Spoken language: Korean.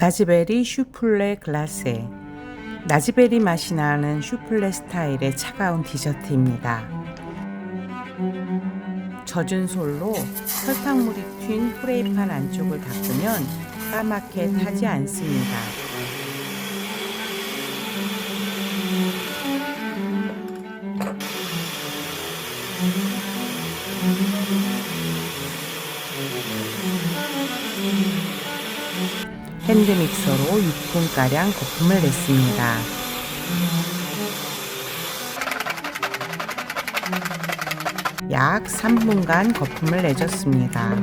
나즈베리 슈플레 글라세 나즈베리 맛이 나는 슈플레 스타일의 차가운 디저트입니다. 젖은 솔로 설탕물이 튄 프레이판 안쪽을 닦으면 까맣게 타지 않습니다. 핸드믹서로 6분가량 거품을 냈습니다. 약 3분간 거품을 내줬습니다.